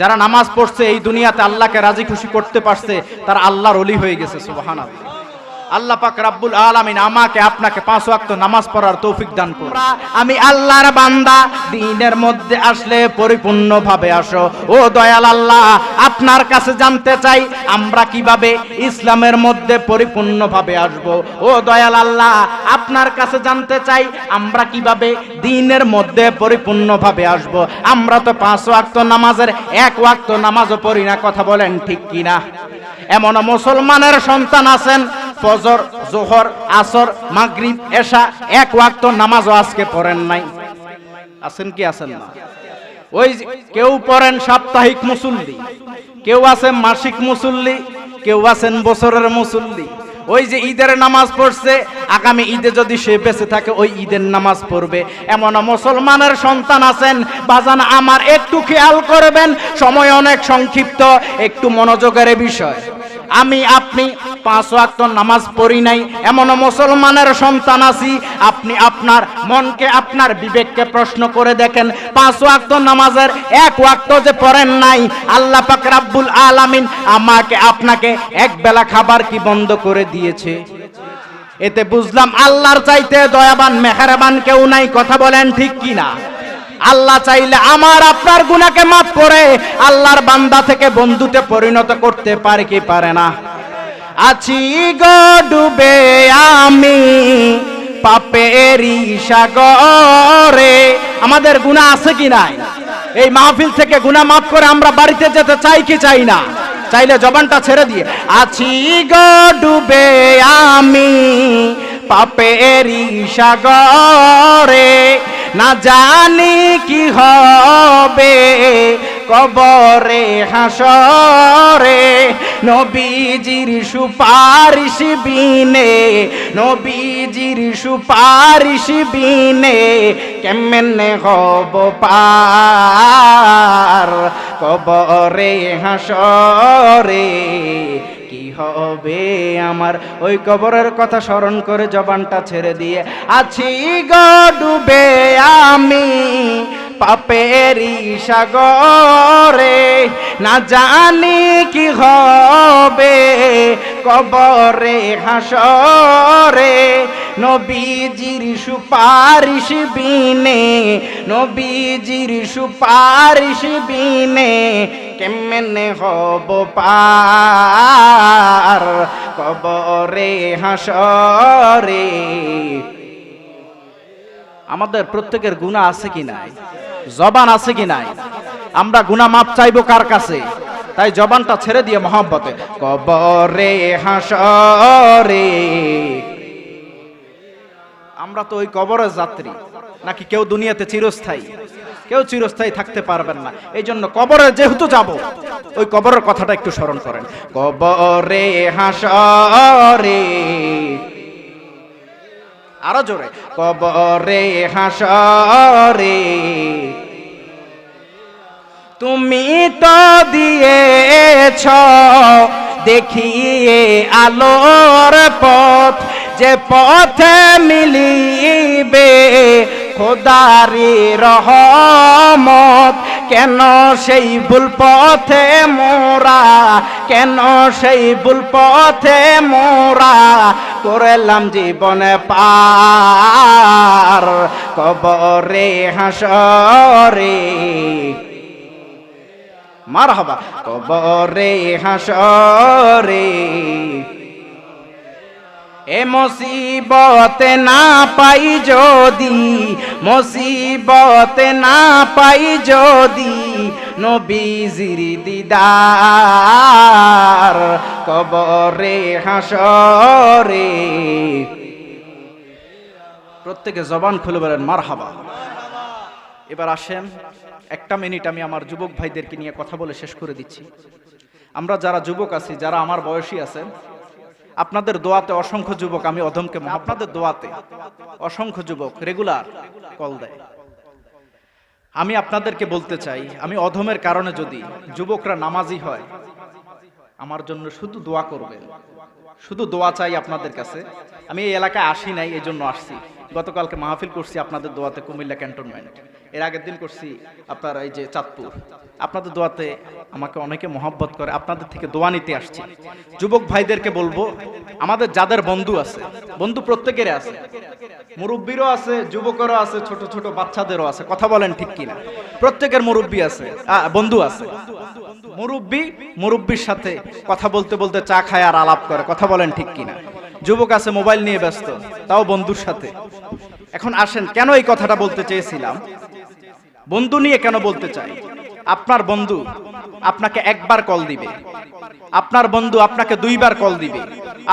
যারা নামাজ পড়ছে এই দুনিয়াতে আল্লাহকে রাজি খুশি করতে পারছে, তারা আল্লাহর অলি হয়ে গেছে সুবাহান আল্লাহ পাক রাব্বুল আলামিন আমাকে আপনাকে পাঁচ ওয়াক্ত নামাজ পড়ার তৌফিক দান করুন। আমি আল্লাহর বান্দা, দিনের মধ্যে আসলে পরিপূর্ণভাবে আসো। ও দয়াল আল্লাহ, আপনার কাছে জানতে চাই, আমরা কীভাবে ইসলামের মধ্যে পরিপূর্ণভাবে আসব? ও দয়াল আল্লাহ, আপনার কাছে জানতে চাই, আমরা কীভাবে দিনের মধ্যে পরিপূর্ণভাবে আসব? আমরা তো পাঁচ ওয়াক্ত নামাজের এক ওয়াক্ত নামাজও পড়ি না, কথা বলেন ঠিক কিনা? এমন মুসলমানের সন্তান আছেন ফজর, জোহর, আসর, মাগরিব, এশা, এক ওয়াক্ত নামাজও আজকে পড়েন নাই। আছেন কি আছেন না? ওই কেউ পড়েন সাপ্তাহিক মুসল্লি, কেউ আছেন মাসিক মুসল্লি, কেউ আছেন বছরের মুসল্লি। ওই যে ঈদের নামাজ পড়ছে, আগামী ঈদে যদি সে বেঁচে থাকে, ওই ঈদের নামাজ পড়বে। এমন মুসলমানের সন্তান আছেন, বাজান আমার একটু খেয়াল করবেন, সময় অনেক সংক্ষিপ্ত, একটু মনোযোগের বিষয়। আমি, আপনি পাঁচ ওয়াক্ত নামাজ পড়ি নাই। এমন মুসলমানের সন্তান আছি, আপনি আপনার মনকে, আপনার বিবেককে প্রশ্ন করে দেখেন। পাঁচ ওয়াক্ত নামাজের এক ওয়াক্ত যে পড়েন নাই, আল্লাহ পাক রাব্বুল আলামিন আমাকে, আপনাকে এক বেলা খাবার কি বন্ধ করে দিয়েছে? এতে বুঝলাম আল্লাহর চাইতে দয়াবান, মেহেরবান কেউ নাই, কথা বলেন ঠিক কি না আল্লাহ চাইলে আমার আপনার গুনাকে মাফ করে, আল্লাহর বান্দা থেকে বন্ধুতে পরিণত করতে পারে কি পারে না? আছি গো ডুবে আমি পাপেরি সাগরে। আমাদের গুনাহ আছে কি নাই? এই মাহফিল থেকে গুণা মাফ করে আমরা বাড়িতে যেতে চাই কি চাই না? চাইলে জবানটা ছেড়ে দিয়ে, আছি গো ডুবে আমি পাপেরি সাগরে। না জানি কি হবে কবরে হাসরে, নবীজির সুপারিশ বিনে, নবীজির সুপারিশ বিনে কেমনে হব পার? কবরে হাসরে, কি হবে আমার? ওই কবরের কথা স্মরণ করে জবানটা ছেড়ে দিয়ে, আছি গো ডুবে আমি পাপেরি সাগরে, না জানি কি হবে কবরে, হাসরে। নবীজির সুপারিশ বিনে, নবীজির সুপারিশ বিনে কেমনে হব পার কবরে, হাসরে? আমাদের প্রত্যেকের গুণা আছে কি নাই? জবান আছে কি নাই? আমরা গুনা মাপ চাইব কার কাছে? তাই জবানটা ছেড়ে দিয়ে মহাব্বতে, কবরে হাসরে আমরা তো ওই কবরের যাত্রী, নাকি কেউ দুনিয়াতে চিরস্থায়ী? কেউ চিরস্থায়ী থাকতে পারবেন না। এই জন্য কবরে যেহেতু যাব, ওই কবরের কথাটা একটু স্মরণ করেন। কবরে হাসরে আরও জোরে। কবরে হাসরে। তুমি তো দিয়েছ, দেখিয়ে আলোর পথ, যে পথে মিলিবে খোদারি রহমত। কেন সেই ভুল পথে মোরা? কেন সেই ভুল পথে মোরা? করলাম জীবনে পার কবরে, হাসরে। মার হবা কবরে, হাসরে। এ মুসিবতে না পাই যদি, মুসিবতে না পাই যদি নবীজির দিদার কবরে হাসরে প্রত্যেকে জবান খুলে বলেন মার হাবা এবার আসেন, একটা মিনিট আমি আমার যুবক ভাইদেরকে নিয়ে কথা বলে শেষ করে দিচ্ছি। আমরা যারা যুবক আছি, যারা আমার বয়সী আছেন আপনাদের দোয়াতে অসংখ্য যুবক, আমি অধমকে আপনাদের দোয়াতে অসংখ্য যুবক রেগুলার কল দেয়। আমি আপনাদেরকে বলতে চাই, আমি অধমের কারণে যদি যুবকরা নামাজি হয়, আমার জন্য শুধু দোয়া করবেন। শুধু দোয়া চাই আপনাদের কাছে। আমি এই এলাকায় আসি নাই এই জন্য আসছি। গতকালকে মাহফিল করছি আপনাদের দোয়াতে কুমিল্লা ক্যান্টনমেন্ট। এর আগের দিন করছি আপনার এই যে চাঁদপুর। আপনাদের দোয়াতে আমাকে অনেকে মহাব্বত করে, আপনাদের থেকে দোয়া নিতে আসছি। যুবক ভাইদেরকে বলব, আমাদের যাদের বন্ধু আছে, বন্ধু প্রত্যেকেরই আছে, মুরব্বীরও আছে, যুবকেরও আছে, ছোট ছোট বাচ্চাদেরও আছে, কথা বলেন ঠিক কিনা? প্রত্যেকের মুরব্বী আছে বন্ধু আছে। মুরব্বী মুরব্বীর সাথে কথা বলতে বলতে চা খায় আর আলাপ করে, কথা বলেন ঠিক কিনা? যুবক আছে, মোবাইল নিয়ে ব্যস্ত, তাও বন্ধুর সাথে। এখন আসেন, কেন এই কথাটা বলতে চেয়েছিলাম? বন্ধু নিয়ে কেন বলতে চাই? আপনার বন্ধু আপনাকে একবার কল দিবে। আপনার বন্ধু আপনাকে দুইবার কল দিবে।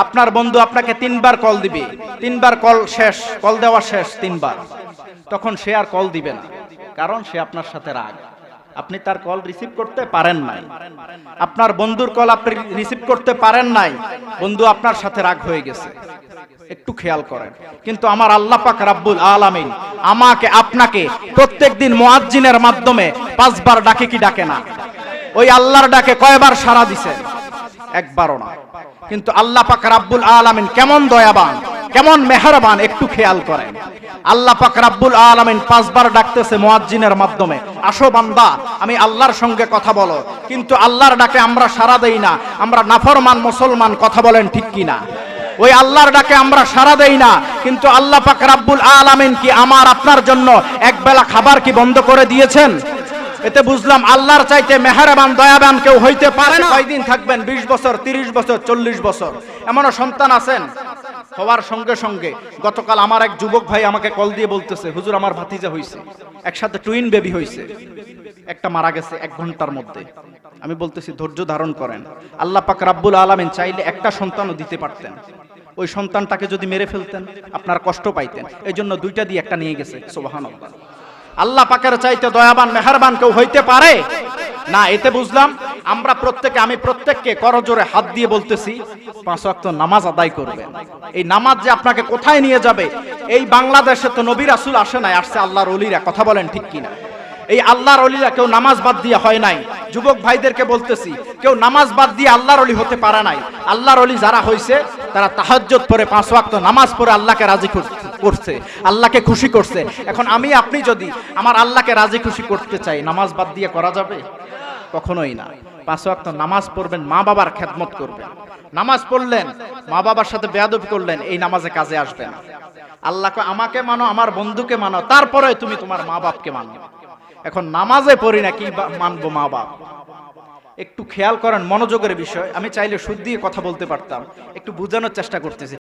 আপনার বন্ধু আপনাকে তিনবার কল দিবে। তিনবার কল শেষ, কল দেওয়া শেষ তিনবার। তখন সে আর কল দিবে না, কারণ সে আপনার সাথে রাগ। আপনি তার কল রিসিভ করতে পারেন নাই। আপনার বন্ধুর কল আপনি রিসিভ করতে পারেন নাই। বন্ধু আপনার সাথে রাগ হয়ে গেছে। একটু খেয়াল করেন। কিন্তু আমার আল্লাহ পাক রাব্বুল আলামিন আমাকে, আপনাকে প্রত্যেকদিন মুয়াজ্জিনের মাধ্যমে পাঁচবার ডাকে কি ডাকে না? ওই আল্লাহর ডাকে কয়বার সাড়া দিছেন একবারও না। কিন্তু আল্লাহ পাক রাব্বুল আলামিন কেমন দয়াবান, কেমন মেহরবান, একটু খেয়াল করেন। আল্লাহ পাক রাব্বুল আলামিন পাঁচবার ডাকতেছে মুয়াজ্জিনের মাধ্যমে। আসো বান্দা, আমি আল্লাহর সঙ্গে কথা বলো। কিন্তু আল্লাহর ডাকে আমরা সাড়া দেই না। আমরা নাফরমান মুসলমান, কথা বলেন ঠিক কি না ওই আল্লাহর ডাকে আমরা সাড়া দেই না। কিন্তু আল্লাহ পাক রাব্বুল আলামিন কি আমার, আপনার জন্য একবেলা খাবার কি বন্ধ করে দিয়েছেন? এতে বুঝলাম আল্লাহর চাইতে মেহরবান, দয়াবান কেউ হইতে পারে না। কয়দিন থাকবেন? 20 বছর 30 বছর 40 বছর? এমনও সন্তান আছেন? হওয়ার সঙ্গে সঙ্গে গতকাল আমার এক যুবক ভাই আমাকে কল দিয়ে বলতেছে, হুজুর, আমার ভাতিজা হইছে। একসাথে টুইন বেবি হইছে। একটা মারা গেছে এক ঘণ্টার মধ্যে। আমি বলতেছি, ধৈর্য ধারণ করেন। আল্লাহ পাক রাব্বুল আলামিন চাইলে একটা সন্তানও দিতে পারতেন। ওই সন্তানটাকে যদি মেরে ফেলতেন, আপনার কষ্ট পাইতেন। এই জন্য দুইটা দিয়ে একটা নিয়ে গেছে, সুবহানাল্লাহ। আল্লাহ পাকের চাইতে দয়াবান, মেহরবান কেউ হইতে পারে? না, এতে বুঝলাম আমরা প্রত্যেকে, আমি প্রত্যেককে করজোরে হাত দিয়ে বলতেছি, পাঁচ ওয়াক্ত নামাজ আদায় করবেন। এই নামাজ যে আপনাকে কোথায় নিয়ে যাবে? এই বাংলাদেশে তো নবী রাসূল আসে নাই, আসছে আল্লাহর অলিরা কথা বলেন ঠিক কিনা? এই আল্লাহর অলিরা কেউ নামাজ বাদ দিয়ে হয় নাই। যুবক ভাইদেরকে বলতেছি, কেউ নামাজ বাদ দিয়ে আল্লাহর অলি হতে পারে নাই। আল্লাহর অলি যারা হয়েছে তারা তাহাজ্জুদ পরে পাঁচ ওয়াক্ত নামাজ পড়ে আল্লাহকে রাজি কর- করছে, আল্লাহকে খুশি করছে। এখন আমি, আপনি যদি আমার আল্লাহকে রাজি খুশি করতে চাই, নামাজ বাদ দিয়ে করা যাবে? কখনোই না। পাঁচ ওয়াক্ত নামাজ পড়বেন, মা বাবার খেদমত করবেন। নামাজ পড়লেন, মা বাবার সাথে বেয়াদবি করলেন, এই নামাজে কাজে আসবে না। আল্লাহকে আমাকে মানো, আমার বন্ধুকে মানো, তারপরে তুমি তোমার মা বাপকে মানো। এখন নামাজে পড়ি না, কি মানবো মা বাপ? একটু খেয়াল করেন মনোযোগের বিষয়, আমি চাইলে সুদ দিয়ে কথা বলতে পারতাম, একটু বোঝানোর চেষ্টা করতেছি।